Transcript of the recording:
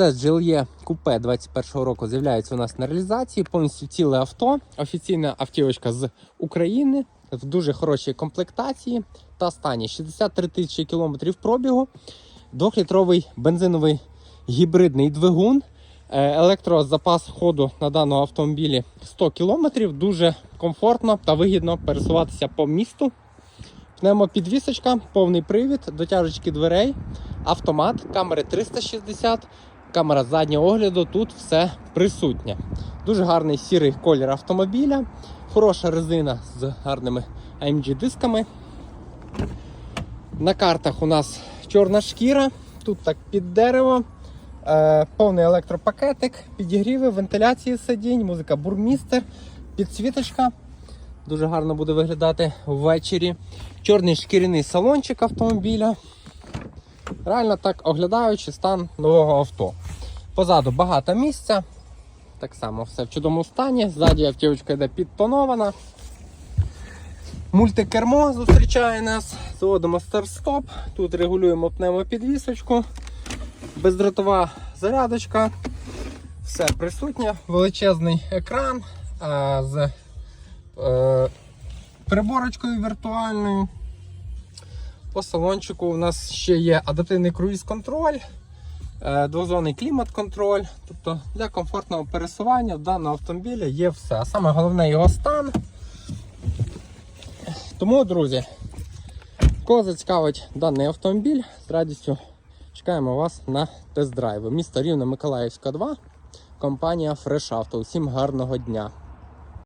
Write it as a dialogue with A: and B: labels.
A: Це GLE купе 21 року з'являється у нас на реалізації. Повністю ціле авто. Офіційна автівочка з України в дуже хорошій комплектації та стані 63 тисячі кілометрів пробігу. Двохлітровий бензиновий гібридний двигун. Е, Електрозапас ходу на даному автомобілі 100 км. Дуже комфортно та вигідно пересуватися по місту. Пневмопідвісочка, повний привід, дотяжечки дверей, автомат, камери 360, камера заднього огляду. Тут все присутнє. Дуже гарний сірий колір автомобіля, хороша резина з гарними AMG дисками. На картах у нас чорна шкіра, тут так під дерево, е, повний електропакетик, підігріви, вентиляції сидінь, музика бурмістер, підсвіточка. Дуже гарно буде виглядати ввечері. Чорний шкіряний салончик автомобіля. Реально так оглядаючи стан нового авто. Позаду багато місця. Так само все в чудовому стані. Ззаді автівочка йде підтонована. Мультикермо зустрічає нас. Заводимо старт-стоп. Тут регулюємо пневмопідвісочку. Бездротова зарядочка. Все присутнє. Величезний екран з е, приборочкою віртуальною. По салончику у нас ще є адаптивний круїз-контроль, е, двозонний клімат-контроль. Тобто для комфортного пересування в даного автомобіля є все. А саме головне його стан. Тому, друзі, кого зацікавить даний автомобіль, з радістю чекаємо вас на тест-драйви. Місто Рівне Миколаївська 2, компанія Fresh Auto. Усім гарного дня!